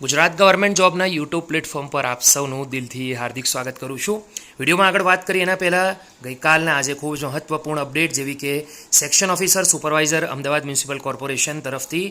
Gujarat government જોબના YouTube platform પર આપ સૌનું દિલથી હાર્દિક સ્વાગત કરું છું. વિડીયોમાં આગળ વાત કરીએ એના પહેલાં, ગઈકાલના આજે ખૂબ જ મહત્વપૂર્ણ અપડેટ જેવી કે section officer supervisor Ahmedabad municipal corporation તરફથી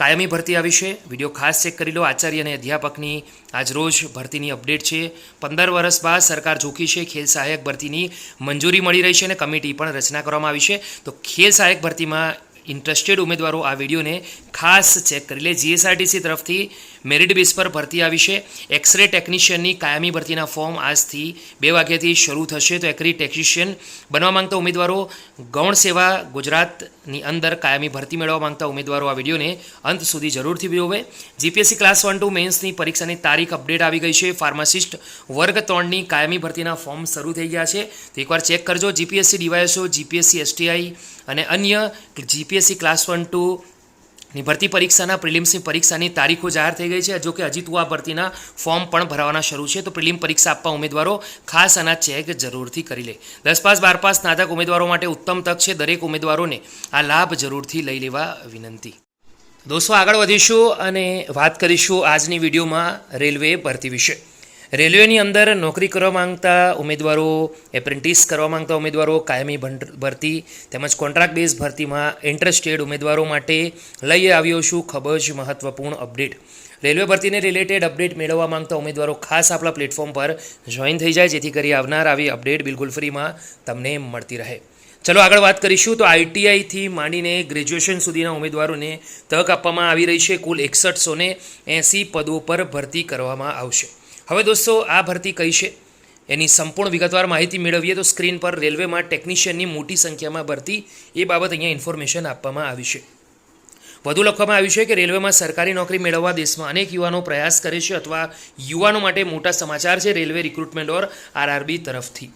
કાયમી ભરતી આવી છે. વીડિયો ખાસ ચેક કરી લો. આચાર્ય અને અધ્યાપકની આજરોજ ભરતીની અપડેટ છે. પંદર વર્ષ બાદ સરકાર ઝૂકી છે. ખેલ સહાયક ભરતીની મંજૂરી મળી રહી છે અને કમિટી પણ રચના કરવામાં આવી છે. તો ખેલ સહાયક ભરતીમાં ઇન્ટરેસ્ટેડ ઉમેદવારો આ વિડીયોને ખાસ ચેક કરી લે. જીએસઆરટીસી તરફથી મેરિટ બેઝ પર ભરતી આવી છે. એક્સરે ટેકનિશિયનની કાયમી ભરતીના ફોર્મ આજથી બે વાગ્યાથી શરૂ થશે. તો એક્રી ટેકનિશિયન બનવા માંગતા ઉમેદવારો, ગૌણ સેવા ગુજરાતની અંદર કાયમી ભરતી મેળવવા માંગતા ઉમેદવારો આ વિડીયોને અંત સુધી જરૂરથી જોવે. જીપીએસસી ક્લાસ વન ટુ મેન્સની પરીક્ષાની તારીખ અપડેટ આવી ગઈ છે. ફાર્માસિસ્ટ વર્ગ ત્રણની કાયમી ભરતીના ફોર્મ શરૂ થઈ ગયા છે. તો એકવાર ચેક કરજો. જીપીએસસી ડીવાયએસઓ જીપીએસસી એસટીઆઈ અને અન્ય જીપીએસસી ક્લાસ વન ટુ ની ભરતી પરીક્ષાના પ્રિલિમ્સની પરીક્ષાની તારીખો જાહેર થઈ ગઈ છે. જો કે હજી તું આ ભરતીના ફોર્મ પણ ભરવાના શરૂ છે, તો પ્રિલિમ પરીક્ષા આપવા ઉમેદવારો ખાસ આના ચેક જરૂરથી કરી લે. દસ પાસ, બાર પાસ સ્નાતક ઉમેદવારો માટે ઉત્તમ તક છે. દરેક ઉમેદવારોને આ લાભ જરૂરથી લઈ લેવા વિનંતી. દોસ્તો, આગળ વધીશું અને વાત કરીશું આજની વિડીયોમાં રેલવે ભરતી વિશે. રેલવેની અંદર નોકરી કરવા માંગતા ઉમેદવારો એપ્રેન્ટિસ કરવા માંગતા ઉમેદવારો કાયમી ભરતી તેમજ કોન્ટ્રાક્ટ બેઝ ભરતીમાં ઇન્ટરેસ્ટેડ ઉમેદવારો માટે લઈ આવ્યો છું ખૂબ જ મહત્વપૂર્ણ અપડેટ રેલવે ભરતીને રિલેટેડ અપડેટ મેળવવા માંગતા ઉમેદવારો ખાસ આપણા પ્લેટફોર્મ પર જોઈન થઈ જાય જેથી કરી આવનાર આવી અપડેટ બિલકુલ ફ્રીમાં તમને મળતી રહે. ચલો આગળ વાત કરીશું તો આઈટીઆઈથી માંડીને ગ્રેજ્યુએશન સુધીના ઉમેદવારોને તક આપવામાં આવી રહી છે કુલ એકસઠસો ને એંસી પદો પર ભરતી કરવામાં આવશે. હવે દોસ્તો, આ ભરતી કઈ છે? એની સંપૂર્ણ વિગતવાર માહિતી મેળવીએ તો સ્ક્રીન પર રેલવેમાં ટેકનિશિયનની મોટી સંખ્યામાં ભરતી, એ બાબત અહીંયા ઇન્ફોર્મેશન આપવામાં આવી છે. વધુ લખવામાં આવ્યું છે કે રેલવેમાં સરકારી નોકરી મેળવવા દેશમાં અનેક યુવાનો પ્રયાસ કરે છે અથવા યુવાનો માટે મોટા સમાચાર છે રેલવે રિક્રુટમેન્ટ ઓર આરઆરબી તરફથી.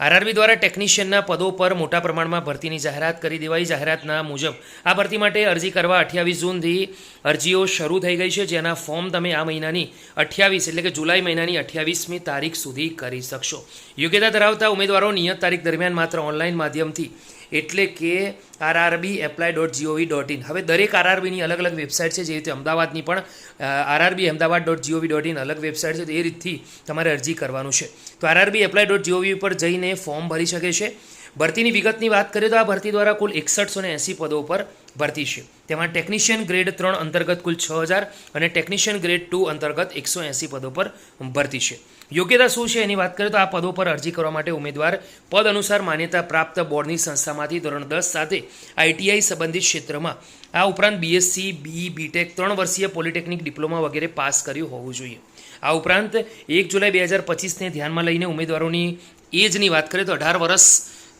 આરઆરબી દ્વારા ટેકનિશિયનના પદો પર મોટા પ્રમાણમાં ભરતીની જાહેરાત કરી દેવાઈ જાહેરાતના મુજબ. આ ભરતી માટે અરજી કરવા અઠ્યાવીસ જૂનથી અરજીઓ શરૂ થઈ ગઈ છે, જેના ફોર્મ તમે આ મહિનાની અઠ્યાવીસ એટલે કે જુલાઈ મહિનાની અઠ્યાવીસમી તારીખ સુધી કરી શકશો. યોગ્યતા ધરાવતા ઉમેદવારો નિયત તારીખ દરમિયાન માત્ર ઓનલાઈન માધ્યમથી એટલે કે RRB apply dot gov dot in હવે દરેક આરઆરબીની અલગ અલગ વેબસાઇટ છે, જે રીતે અમદાવાદની પણ RRB Ahmedabad dot gov dot in અલગ વેબસાઇટ છે, તો એ રીતથી તમારે અરજી કરવાનું છે. તો આરઆરબી એપ્લાય ડોટ જીઓવી ઉપર જઈને ફોર્મ ભરી શકે છે. ભરતીની વિગતની વાત કરીએ તો આ ભરતી દ્વારા કુલ એકસઠસો ને એંસી પદો પર ભરતી છે. તેમાં ટેકનિશિયન ગ્રેડ ત્રણ અંતર્ગત કુલ છ હજાર અને ટેકનિશિયન ગ્રેડ ટુ અંતર્ગત એકસો એંસી પદો પર ભરતી છે. યોગ્યતા શું છે એની વાત કરીએ તો આ પદો પર અરજી કરવા માટે ઉમેદવાર પદ અનુસાર માન્યતા પ્રાપ્ત બોર્ડની સંસ્થામાંથી ધોરણ દસ સાથે આઈટીઆઈ સંબંધિત ક્ષેત્રમાં આ ઉપરાંત બીએસસી બી બીટેક ત્રણ વર્ષીય પોલિટેકનિક ડિપ્લોમા વગેરે પાસ કર્યું હોવું જોઈએ. આ ઉપરાંત એક જુલાઈ બે હજાર પચીસને ધ્યાનમાં લઈને ઉમેદવારોની એજની વાત કરીએ તો અઢાર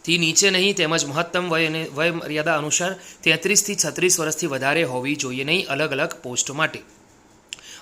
વર્ષથી નીચે નહીં, તેમજ મહત્તમ વય અને વય મર્યાદા અનુસાર તેત્રીસથી છત્રીસ વર્ષથી વધારે હોવી જોઈએ નહીં, અલગ અલગ પોસ્ટ માટે.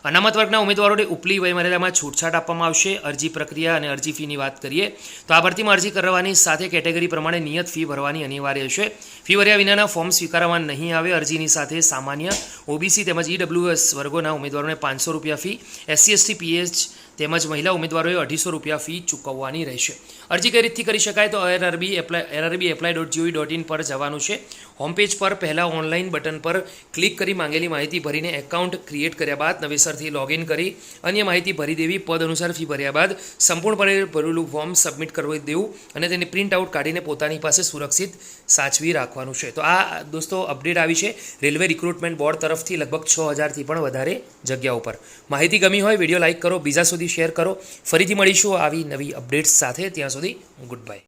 અનામત વર્ગના ઉમેદવારોને ઉપલી વયમર્યાદામાં છૂટછાટ આપવામાં આવશે. અરજી પ્રક્રિયા અને અરજી ફીની વાત કરીએ, તો આ ભરતીમાં અરજી કરવાની સાથે કેટેગરી પ્રમાણે નિયત ફી ભરવાની અનિવાર્ય છે. ફી ભર્યા વિનાના ફોર્મ સ્વીકારવા નહીં આવે. અરજીની સાથે સામાન્ય ઓબીસી તેમજ ઈડબ્લ્યુએસ વર્ગોના ઉમેદવારોને પાંચસો રૂપિયા ફી, એસસી, એસટી, પીએચ તેમજ મહિલા ઉમેદવારોએ અઢીસો રૂપિયા ફી ચૂકવવાની રહેશે. અરજી કઈ રીતથી કરી શકાય તો RRB apply RRB apply dot gov dot in પર જવાનું છે. હોમ પેજ પર પહેલાં ઓનલાઈન બટન પર ક્લિક કરી માંગેલી માહિતી ભરીને એકાઉન્ટ ક્રિએટ કર્યા બાદ નવેસરથી લોગિન કરી અન્ય માહિતી ભરી દેવી પદ અનુસાર ફી ભર્યા બાદ સંપૂર્ણપણે ભરેલું ફોર્મ સબમિટ કરવી દેવું અને તેની પ્રિન્ટ આઉટ કાઢીને પોતાની પાસે સુરક્ષિત સાચવી રાખવાનું છે. તો આ દોસ્તો અપડેટ આવી છે. રેલવે રિક્રુટમેન્ટ બોર્ડ તરફથી લગભગ છ હજારથી પણ વધારે જગ્યાઓ પર માહિતી ગમી હોય વીડિયો લાઇક કરો. બીજા સુધી શેર કરો. ફરીથી મળીશું આવી નવી અપડેટ્સ સાથે. ત્યાં સુધી ગુડ બાય